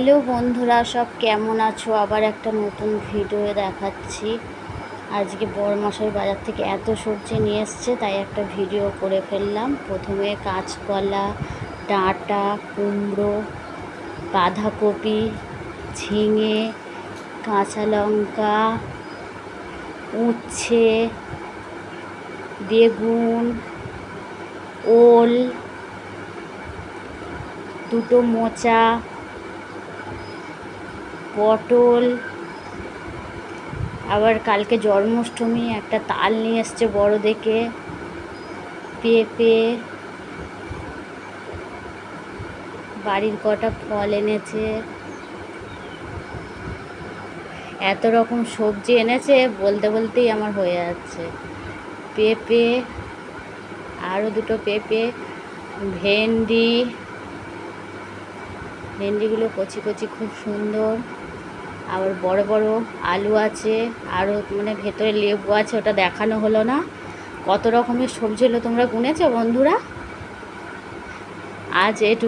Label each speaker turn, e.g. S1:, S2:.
S1: Hello বন্ধুরা, সব কেমন আছো? আবার একটা নতুন ভিডিও দেখাচ্ছি। আজকে বড় মশাই বাজার থেকে এত সবজি নিয়ে এসছে, তাই একটা ভিডিও করে ফেললাম। প্রথমে কাঁচকলা, ডাঁটা, কুমড়ো, বাঁধাকপি, ঝিঙে, কাঁচা লঙ্কা, উচ্ছে, বেগুন, ওল, দুটো মোচা পটল, আবার কালকে জন্মাষ্টমী, একটা তাল নিয়ে এসছে বড় দেখে, পেঁপে, বাড়ির কটা ফল এনেছে। এত রকম সবজি এনেছে, বলতে বলতেই আমার হয়ে যাচ্ছে। পেঁপে আরও দুটো পেঁপে, ভেন্ডি, ভেন্ডিগুলো কচি কচি খুব সুন্দর। আবার বড় বড় আলু আছে আরও মানে ভেতরে লেবু আছে, ওটা দেখানো হলো না। কত রকমের সবজি হলো তোমরা গুনেছো বন্ধুরা? আজ এটুকু।